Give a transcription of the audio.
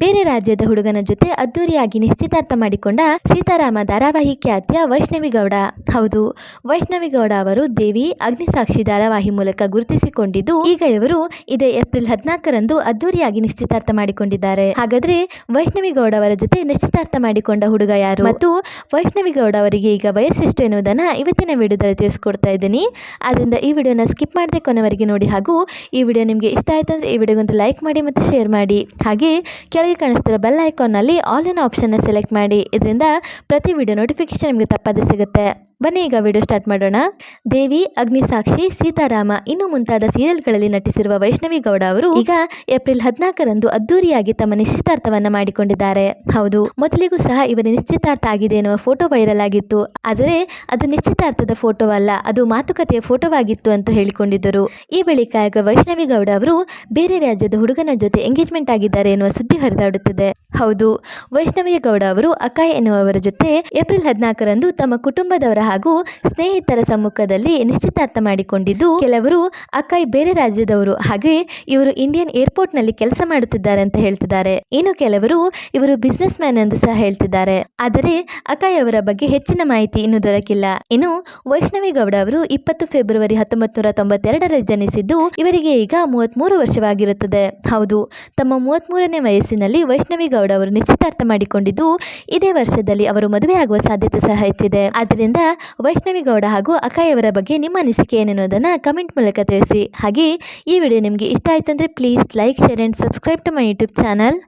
ಬೇರೆ ರಾಜ್ಯದ ಹುಡುಗನ ಜೊತೆ ಅದ್ದೂರಿಯಾಗಿ ನಿಶ್ಚಿತಾರ್ಥ ಮಾಡಿಕೊಂಡ ಸೀತಾರಾಮ ಧಾರಾವಾಹಿ ಖ್ಯಾತಿಯ ವೈಷ್ಣವಿಗೌಡ ಹೌದು ವೈಷ್ಣವಿಗೌಡ ಅವರು ದೇವಿ ಅಗ್ನಿಸಾಕ್ಷಿ ಧಾರಾವಾಹಿ ಮೂಲಕ ಗುರುತಿಸಿಕೊಂಡಿದ್ದು, ಈಗ ಇವರು ಇದೇ ಏಪ್ರಿಲ್ ಹದಿನಾಲ್ಕರಂದು ಅದ್ದೂರಿಯಾಗಿ ನಿಶ್ಚಿತಾರ್ಥ ಮಾಡಿಕೊಂಡಿದ್ದಾರೆ. ಹಾಗಾದ್ರೆ ವೈಷ್ಣವಿಗೌಡ ಅವರ ಜೊತೆ ನಿಶ್ಚಿತಾರ್ಥ ಮಾಡಿಕೊಂಡ ಹುಡುಗ ಯಾರು? ಮತ್ತು ವೈಷ್ಣವಿಗೌಡ ಅವರಿಗೆ ಈಗ ವಯಸ್ಸೆಷ್ಟು ಎನ್ನುವುದನ್ನು ಇವತ್ತಿನ ವಿಡಿಯೋದಲ್ಲಿ ತಿಳಿಸ್ಕೊಡ್ತಾ ಇದ್ದೀನಿ. ಆದ್ದರಿಂದ ಈ ವಿಡಿಯೋನ ಸ್ಕಿಪ್ ಮಾಡದೆ ಕೊನೆವರೆಗೆ ನೋಡಿ ಹಾಗೂ ಈ ವಿಡಿಯೋ ನಿಮಗೆ ಇಷ್ಟ ಆಯಿತು ಅಂದರೆ ಈ ವಿಡಿಯೋಗೊಂದು ಲೈಕ್ ಮಾಡಿ ಮತ್ತು ಶೇರ್ ಮಾಡಿ. ಹಾಗೆ ಕೆಳಗೆ ಕಾಣಿಸ್ತಿರೋ ಬೆಲ್ ಐಕಾನ್ನಲ್ಲಿ ಆಲ್ ಇನ್ ಆಪ್ಷನ್ನ ಸೆಲೆಕ್ಟ್ ಮಾಡಿ. ಇದರಿಂದ ಪ್ರತಿ ವಿಡಿಯೋ ನೋಟಿಫಿಕೇಶನ್ ನಿಮಗೆ ತಪ್ಪದೇ ಸಿಗುತ್ತೆ. ಬನ್ನಿ ಈಗ ವಿಡಿಯೋ ಸ್ಟಾರ್ಟ್ ಮಾಡೋಣ. ದೇವಿ, ಅಗ್ನಿಸಾಕ್ಷಿ, ಸೀತಾರಾಮ ಇನ್ನು ಮುಂತಾದ ಸೀರಿಯಲ್ಗಳಲ್ಲಿ ನಟಿಸಿರುವ ವೈಷ್ಣವಿ ಗೌಡ ಅವರು ಈಗ ಏಪ್ರಿಲ್ ಹದಿನಾಲ್ಕರಂದು ಅದ್ದೂರಿಯಾಗಿ ತಮ್ಮ ನಿಶ್ಚಿತಾರ್ಥವನ್ನ ಮಾಡಿಕೊಂಡಿದ್ದಾರೆ. ಹೌದು, ಮೊದಲಿಗೂ ಸಹ ಇವರ ನಿಶ್ಚಿತಾರ್ಥ ಆಗಿದೆ ಎನ್ನುವ ಫೋಟೋ ವೈರಲ್ ಆಗಿತ್ತು. ಆದರೆ ಅದು ನಿಶ್ಚಿತಾರ್ಥದ ಫೋಟೋ ಅಲ್ಲ ಅದು ಮಾತುಕತೆಯ ಫೋಟೋವಾಗಿತ್ತು ಅಂತ ಹೇಳಿಕೊಂಡಿದ್ದರು. ಈ ಬಳಿಕ ಈಗ ವೈಷ್ಣವಿ ಗೌಡ ಅವರು ಬೇರೆ ರಾಜ್ಯದ ಹುಡುಗನ ಜೊತೆ ಎಂಗೇಜ್ಮೆಂಟ್ ಆಗಿದ್ದಾರೆ ಎನ್ನುವ ಸುದ್ದಿ ಹರಿದಾಡುತ್ತಿದೆ. ಹೌದು, ವೈಷ್ಣವಿ ಗೌಡ ಅವರು ಅಕಾಯ್ ಎನ್ನುವವರ ಜೊತೆ ಏಪ್ರಿಲ್ ಹದಿನಾಲ್ಕರಂದು ತಮ್ಮ ಕುಟುಂಬದವರ ಹಾಗೂ ಸ್ನೇಹಿತರ ಸಮ್ಮುಖದಲ್ಲಿ ನಿಶ್ಚಿತಾರ್ಥ ಮಾಡಿಕೊಂಡಿದ್ದು, ಕೆಲವರು ಅಕ್ಕಾಯ್ ಬೇರೆ ರಾಜ್ಯದವರು, ಹಾಗೆ ಇವರು ಇಂಡಿಯನ್ ಏರ್ಪೋರ್ಟ್ನಲ್ಲಿ ಕೆಲಸ ಮಾಡುತ್ತಿದ್ದಾರೆ ಅಂತ ಹೇಳ್ತಿದ್ದಾರೆ. ಇನ್ನು ಕೆಲವರು ಇವರು ಬಿಸ್ನೆಸ್ ಮ್ಯಾನ್ ಎಂದು ಸಹ ಹೇಳ್ತಿದ್ದಾರೆ. ಆದರೆ ಅಕಾಯ್ ಅವರ ಬಗ್ಗೆ ಹೆಚ್ಚಿನ ಮಾಹಿತಿ ಇನ್ನೂ ದೊರಕಿಲ್ಲ. ಇನ್ನು ವೈಷ್ಣವಿ ಗೌಡ ಅವರು ಇಪ್ಪತ್ತು ಫೆಬ್ರವರಿ ಹತ್ತೊಂಬತ್ತು ನೂರ ತೊಂಬತ್ತೆರಡರಲ್ಲಿ ಜನಿಸಿದ್ದು, ಇವರಿಗೆ ಈಗ ಮೂವತ್ಮೂರು ವರ್ಷವಾಗಿರುತ್ತದೆ. ಹೌದು, ತಮ್ಮ ಮೂವತ್ಮೂರನೇ ವಯಸ್ಸಿನಲ್ಲಿ ವೈಷ್ಣವಿ ಗೌಡ ಅವರು ನಿಶ್ಚಿತಾರ್ಥ ಮಾಡಿಕೊಂಡಿದ್ದು, ಇದೇ ವರ್ಷದಲ್ಲಿ ಅವರು ಮದುವೆಯಾಗುವ ಸಾಧ್ಯತೆ ಸಹ ಹೆಚ್ಚಿದೆ. ಆದ್ದರಿಂದ ವೈಷ್ಣವಿ ಗೌಡ ಹಾಗೂ ಅಕ್ಕಯ್ಯವರ ಬಗ್ಗೆ ನಿಮ್ಮ ಅನಿಸಿಕೆ ಏನೆನ್ನೋದನ್ನ ಕಮೆಂಟ್ ಮೂಲಕ ತಿಳಿಸಿ. ಹಾಗೆ ಈ ವಿಡಿಯೋ ನಿಮಗೆ ಇಷ್ಟ ಆಯಿತು ಅಂದರೆ please like share and subscribe to my YouTube channel